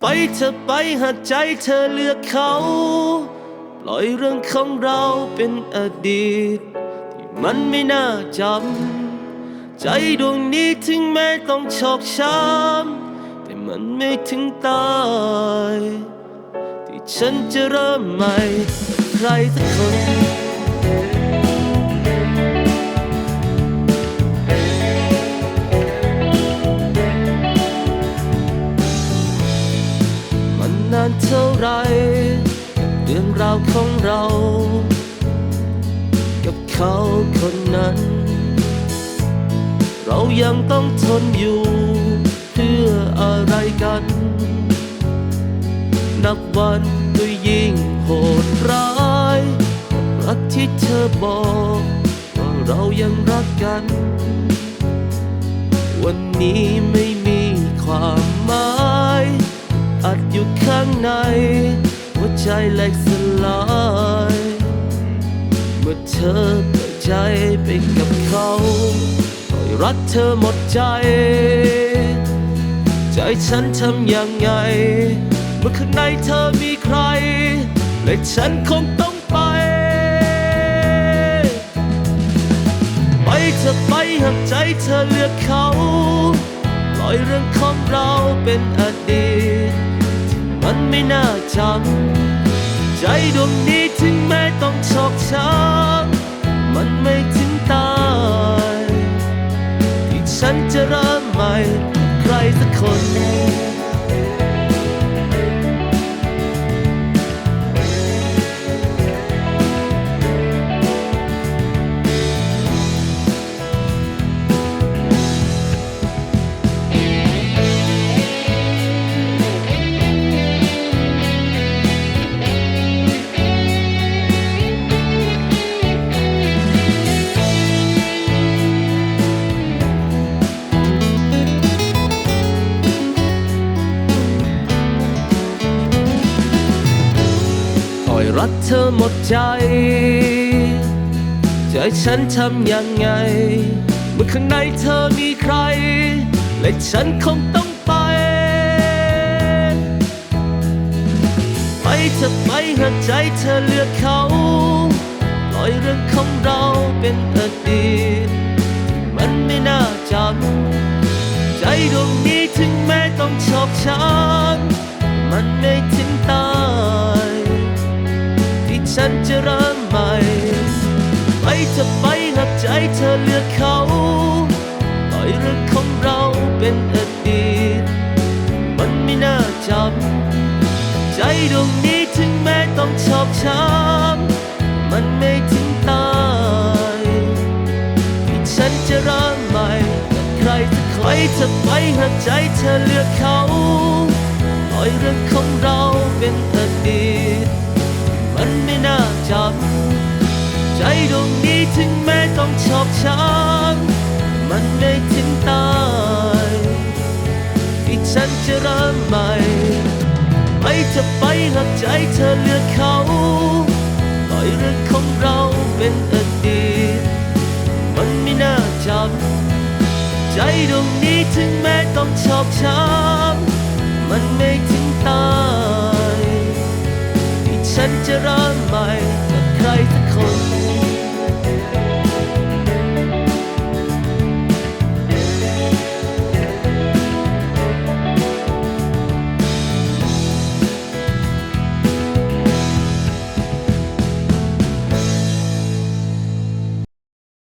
ไปเธอไปหากใจเธอเลือกเขา ปล่อยเรื่องของเราเป็นอดีต ที่มันไม่น่าจำ ใจดวงนี้ถึงแม้ต้องชอกช้ำแต่มันไม่ถึงตาย ที่ฉันจะเริ่มใหม่ ใครสักคน นานเท่าไรกับเรื่องราวของเรา กับเขาคนนั้น เรายังต้องทนอยู่เพื่ออะไรกัน นับวันก็ยิ่งโหดร้ายรักที่เธอบอกว่าเรายังรักกัน วันนี้ไม่มีความ อยู่ข้างใน หัวใจแหลกสลาย เมื่อเธอเปิดใจไปกับเขาปล่อยรักเธอหมดใจ ใจฉันทำยังไง เมื่อข้างในเธอมีใคร และฉันคงต้องไป ไปเธอไปหากใจเธอเลือกเขา ปล่อยเรื่องของเราเป็นอดีต มันไม่น่าจำใจดวงนี้ถึงแม้ต้องชอกช้ำมันไม่ถึงตายที่ฉันจะเริ่มใหม่ใครสักคน รักเธอหมดใจใจฉันทำยังไง เมื่อข้างในเธอมีใคร และฉันคงต้องไป ไปเธอไปหากใจเธอเลือกเขา ปล่อยเรื่องของเราเป็นอดีต มันไม่น่าจำใจดวงนี้ถึงแม้ต้องชอกช้ำมันไม่ถึ เป็นอดีต มันไม่น่าจำใจดวงนี้ถึงแม้ต้องชอกช้ำมันไม่ถึงตายที่ฉันจะริ่มใหม่กับใครสักคนไปเธอไปหากใจเธอเลือกเขาปล่อยเรื่องของเราเป็นอดีต มันไม่น่าจำใจดวงนี้ถึงแม้ต้องชอกช้ำมันไม่ถึงตาย ฉันจะเริ่มใหม่ไปเธอไปหากใจเธอเลือกเขาปล่อยเรื่องของเราเป็นอดีตมันไม่น่าจำใจดวงนี้ถึงแม้ต้องชอกช้ำมันไม่ถึงตายที่ฉันจะเริ่มใหม่